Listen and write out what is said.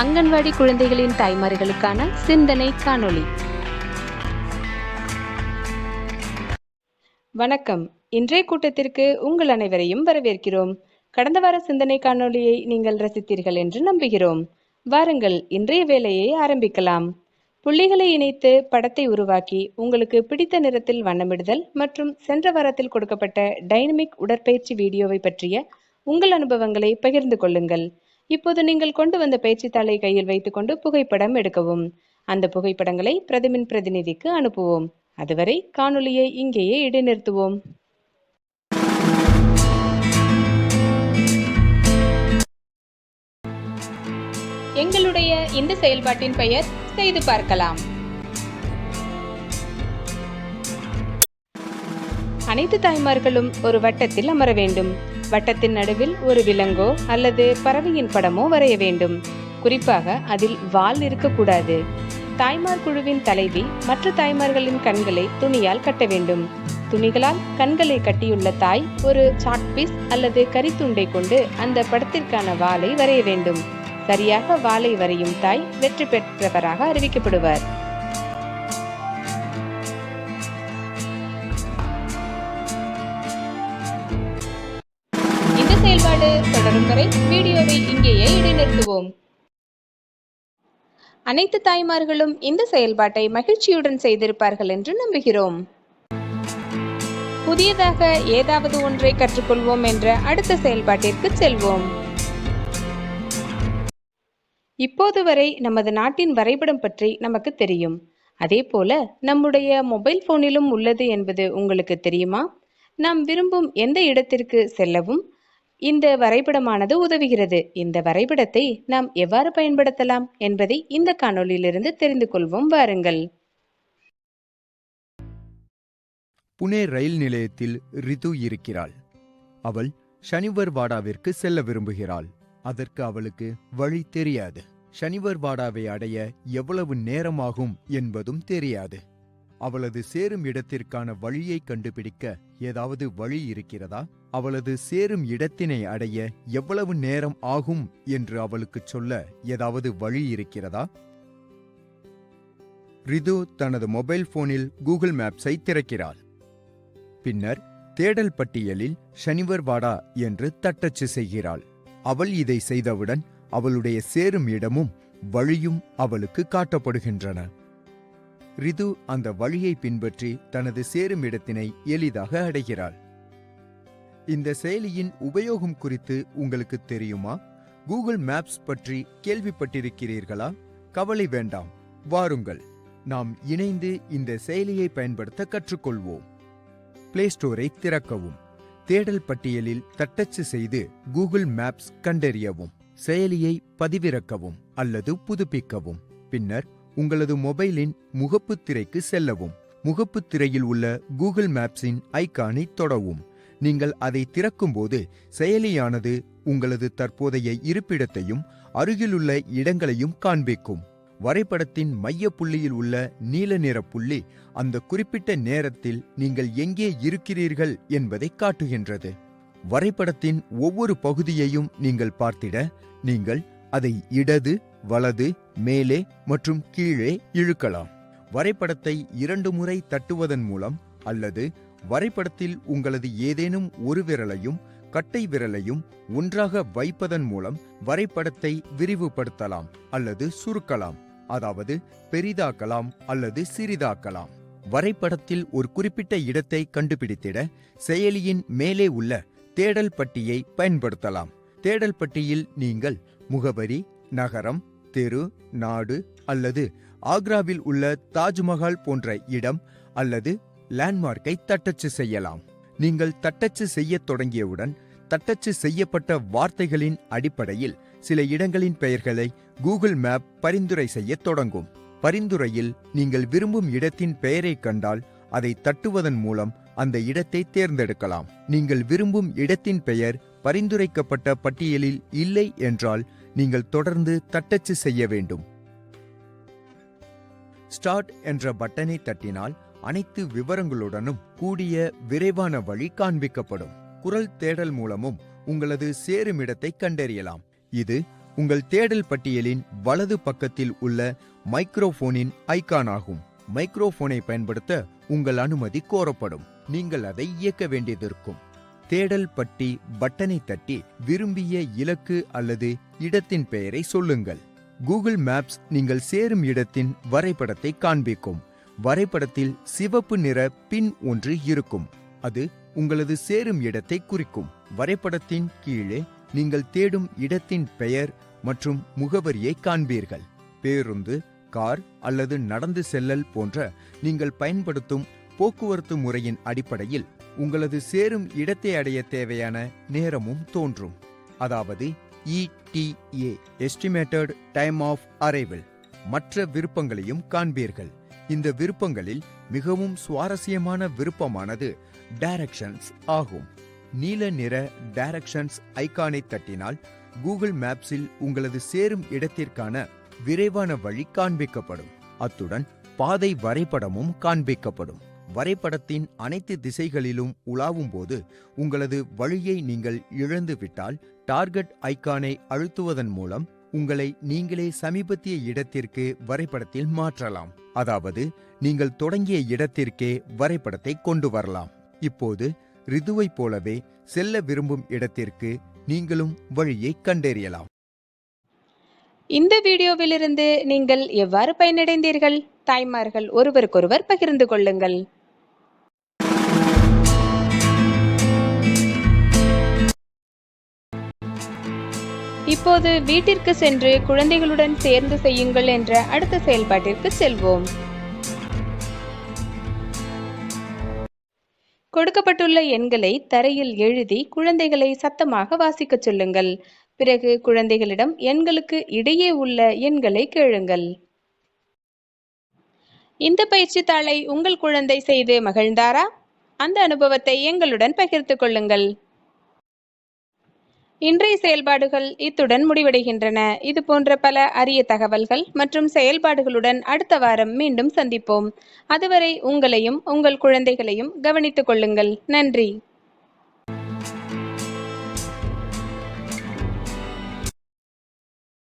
அங்கன்வாடி குழந்தைகளின் தாய்மார்களுக்கான சிந்தனை காணொளி. வணக்கம். இன்றைய கூட்டத்திற்கு உங்கள் அனைவரையும் வரவேற்கிறோம். கடந்த வார சிந்தனை காணொளியை நீங்கள் ரசித்தீர்கள் என்று நம்புகிறோம். வாருங்கள் இன்றைய வேலையை ஆரம்பிக்கலாம். புள்ளிகளை இணைத்து படத்தை உருவாக்கி உங்களுக்கு பிடித்த நிறத்தில் வண்ணமிடுதல் மற்றும் சென்ற வாரத்தில் கொடுக்கப்பட்ட டைனமிக் உடற்பயிற்சி வீடியோவை பற்றிய உங்கள் அனுபவங்களை பகிர்ந்து கொள்ளுங்கள். இப்போது நீங்கள் கொண்டு வந்த பேச்சுத்தாளை கையில் வைத்துக்கொண்டு புகைப்படம் எடுக்கவும். அந்த புகைப்படங்களை பிரதமின் பிரதிநிதிக்கு அனுப்புவோம். அதுவரை காணொலியை இங்கேயே இடைநிறுத்துவோம். எங்களுடைய இந்த செயல்பாட்டின் பெயர் செய்து பார்க்கலாம். அனைத்து தாய்மார்களும் ஒரு வட்டத்தில் அமர வேண்டும். வட்டத்தின் நடுவில் ஒரு விலங்கோ அல்லது பறவையின் படமோ வரைய வேண்டும். குறிப்பாக அதில் வால் இருக்கக்கூடாது. தாய்மார் குழுவின் தலைவி மற்ற தாய்மார்களின் கண்களை துணியால் கட்ட வேண்டும். துணிகளால் கண்களை கட்டியுள்ள தாய் ஒரு சாக்பீஸ் அல்லது கரித்துண்டை கொண்டு அந்த படத்திற்கான வாளை வரைய வேண்டும். சரியாக வாளை வரையும் தாய் வெற்றி பெற்றவராக அறிவிக்கப்படுவார். இந்த தொடரும் வரை வீடியோவை இங்கேயே இடைநிறுத்துவோம். அனைத்து தாய்மார்களும் இந்த செயல்பாட்டை மகிழ்ச்சியுடன் செய்திருப்பார்கள் என்று நம்புகிறோம். புதியதாக ஏதாவது ஒன்றை கற்றுக்கொள்வோம் என்ற அடுத்த செயல்பாட்டிற்கு செல்வோம். இப்போது வரை நமது நாட்டின் வரைபடம் பற்றி நமக்கு தெரியும். அதே போல நம்முடைய மொபைல் போனிலும் உள்ளது என்பது உங்களுக்கு தெரியுமா? நாம் விரும்பும் எந்த இடத்திற்கு செல்லவும் இந்த வரைபடமானது உதவுகிறது. இந்த வரைபடத்தை நாம் எவ்வாறு பயன்படுத்தலாம் என்பதை இந்த காணொளியிலிருந்து தெரிந்து கொள்வோம் வாருங்கள். புனே ரயில் நிலையத்தில் ரிது இருக்கிறாள். அவள் ஷனிவர்வாடாவிற்கு செல்ல விரும்புகிறாள். அதற்கு அவளுக்கு வழி தெரியாது. ஷனிவர்வாடாவை அடைய எவ்வளவு நேரமாகும் என்பதும் தெரியாது. அவளது சேரும் இடத்திற்கான வழியை கண்டுபிடிக்க ஏதாவது வழி இருக்கிறதா? அவளது சேரும் இடத்தினை அடைய எவ்வளவு நேரம் ஆகும் என்று அவளுக்குச் சொல்ல ஏதாவது வழி இருக்கிறதா? ரிது தனது மொபைல் போனில் கூகுள் மேப்ஸை திறக்கிறாள். பின்னர் தேடல் பட்டியலில் ஷனிவர்வாடா என்று தட்டச்சு செய்கிறாள். அவள் இதை செய்தவுடன் அவளுடைய சேரும் இடமும் வழியும் அவளுக்கு காட்டப்படுகின்றன. ரிது அந்த வழியை பின்பற்றி தனது சேரும் இடத்தினை எளிதாக அடைகிறாள். இந்த செயலியின் உபயோகம் குறித்து உங்களுக்கு தெரியுமா? கூகுள் மேப்ஸ் பற்றி கேள்விப்பட்டிருக்கிறீர்களா? கவலை வேண்டாம். வாருங்கள். நாம் இணைந்து இந்த செயலியை பயன்படுத்த கற்றுக்கொள்வோம். பிளே ஸ்டோரை திறக்கவும். தேடல் பட்டியலில் தட்டச்சு செய்து கூகுள் மேப்ஸ் கண்டறியவும். செயலியை பதிவிறக்கவும் அல்லது புதுப்பிக்கவும். பின்னர் உங்களது மொபைலின் முகப்புத் திரைக்கு செல்லவும். முகப்புத் திரையில் உள்ள கூகுள் மேப்ஸின் ஐக்கானை தொடவும். நீங்கள் அதை திறக்கும்போது செயலியானது உங்களது தற்போதைய இருப்பிடத்தையும் அருகிலுள்ள இடங்களையும் காண்பிக்கும். வரைபடத்தின் மைய புள்ளியில் உள்ள நீல நிற புள்ளி அந்த குறிப்பிட்ட நேரத்தில் நீங்கள் எங்கே இருக்கிறீர்கள் என்பதை காட்டுகின்றது. வரைபடத்தின் ஒவ்வொரு பகுதியையும் நீங்கள் பார்த்திட நீங்கள் அதை இடது வலது மேலே மற்றும் கீழே இழுக்கலாம். வரைபடத்தை இரண்டு முறை தட்டுவதன் மூலம் அல்லது வரைபடத்தில் உங்களது ஏதேனும் ஒரு விரலையும் கட்டை விரலையும் ஒன்றாக வைப்பதன் மூலம் வரைபடத்தை விரிவுபடுத்தலாம் அல்லது சுருக்கலாம் அதாவது பெரிதாக்கலாம் அல்லது சிறிதாக்கலாம். வரைபடத்தில் ஒரு குறிப்பிட்ட இடத்தை கண்டுபிடித்திட செயலியின் மேலே உள்ள தேடல் பட்டியை பயன்படுத்தலாம். தேடல் பட்டியில் நீங்கள் முகவரி நகரம் தெரு நாடு அல்லது ஆக்ராவில் உள்ள தாஜ்மஹால் போன்ற இடம் அல்லது லேண்ட்மார்க்கை தட்டச்சு செய்யலாம். நீங்கள் தட்டச்சு செய்யத் தொடங்கியவுடன் தட்டச்சு செய்யப்பட்ட வார்த்தைகளின் அடிப்படையில் சில இடங்களின் பெயர்களை கூகுள் மேப் பரிந்துரை செய்யத் தொடங்கும். பரிந்துரையில் நீங்கள் விரும்பும் இடத்தின் பெயரைக் கண்டால் அதை தட்டுவதன் மூலம் அந்த இடத்தை தேர்ந்தெடுக்கலாம். நீங்கள் விரும்பும் இடத்தின் பெயர் பரிந்துரைக்கப்பட்ட பட்டியலில் இல்லை என்றால் நீங்கள் தொடர்ந்து தட்டச்சு செய்ய வேண்டும். ஸ்டார்ட் என்ற பட்டனை தட்டினால் அனைத்து விவரங்களுடனும் கூடிய விரைவான வழி காண்பிக்கப்படும். குரல் தேடல் மூலமும் உங்களது சேருமிடத்தை கண்டறியலாம். இது உங்கள் தேடல் பட்டியலின் வலது பக்கத்தில் உள்ள மைக்ரோஃபோனின் ஐகான் ஆகும். மைக்ரோஃபோனை பயன்படுத்த உங்கள் அனுமதி கோரப்படும். நீங்கள் அதை இயக்க வேண்டியதிருக்கும். தேடல் பட்டி பட்டனை தட்டி விரும்பிய இலக்கு அல்லது இடத்தின் பெயரை சொல்லுங்கள். கூகுள் மேப்ஸ் நீங்கள் சேரும் இடத்தின் வரைபடத்தை காண்பிக்கும். வரைபடத்தில் சிவப்பு நிற பின் ஒன்று இருக்கும். அது உங்களது சேரும் இடத்தை குறிக்கும். வரைபடத்தின் கீழே நீங்கள் தேடும் இடத்தின் பெயர் மற்றும் முகவரியை காண்பீர்கள். பேருந்து கார் அல்லது நடந்து செல்லல் போன்ற நீங்கள் பயன்படுத்தும் போக்குவரத்து முறையின் அடிப்படையில் உங்களது சேரும் இடத்தை அடைய தேவையான நேரமும் தோன்றும். அதாவது ETA estimated time of arrival மற்ற விருப்பங்களையும் காண்பீர்கள். இந்த விருப்பங்களில் மிகவும் சுவாரஸ்யமான விருப்பமானது டைரக்ஷன்ஸ் ஆகும். நீல நிற டைரக்ஷன்ஸ் ஐக்கானை தட்டினால் கூகுள் மேப்ஸில் உங்களது சேரும் இடத்திற்கான விரைவான வழி காண்பிக்கப்படும். அத்துடன் பாதை வரைபடமும் காண்பிக்கப்படும். வரைபடத்தின் அனைத்து திசைகளிலும் உலாவும்போது உங்களது வழியை நீங்கள் இழந்துவிட்டால் டார்கெட் ஐக்கானை அழுத்துவதன் மூலம் உங்களை நீங்களே சமீபத்திய இடத்திற்கு வரைபடத்தில் மாற்றலாம். அதாவது நீங்கள் தொடங்கிய இடத்திற்கே வரைபடத்தை கொண்டு வரலாம். இப்போது ரிதுவைப் போலவே செல்ல விரும்பும் இடத்திற்கு நீங்களும் வழியை கண்டறியலாம். இந்த வீடியோவிலிருந்து நீங்கள் எவ்வாறு பயனடைந்தீர்கள்? தாய்மார்கள் ஒருவருக்கொருவர் பகிர்ந்து கொள்ளுங்கள். இப்போது வீட்டிற்கு சென்று குழந்தைகளுடன் சேர்ந்து செய்யுங்கள் என்ற அடுத்த செயல்பாட்டிற்கு செல்வோம். கொடுக்கப்பட்டுள்ள எண்களை தரையில் எழுதி குழந்தைகளை சத்தமாக வாசிக்கச் சொல்லுங்கள். பிறகு குழந்தைகளிடம் எண்களுக்கு இடையே உள்ள எண்களை கேளுங்கள். இந்த பயிற்சி தாளை உங்கள் குழந்தை செய்து மகிழ்ந்தாரா? அந்த அனுபவத்தை எங்களுடன் பகிர்ந்து கொள்ளுங்கள். இன்றைய செயல்பாடுகள் இத்துடன் முடிவடைகின்றன. இது போன்ற பல அரிய தகவல்கள் மற்றும் செயல்பாடுகளுடன் அடுத்த வாரம் மீண்டும் சந்திப்போம். அதுவரை உங்களையும் உங்கள் குழந்தைகளையும் கவனித்துக் கொள்ளுங்கள். நன்றி.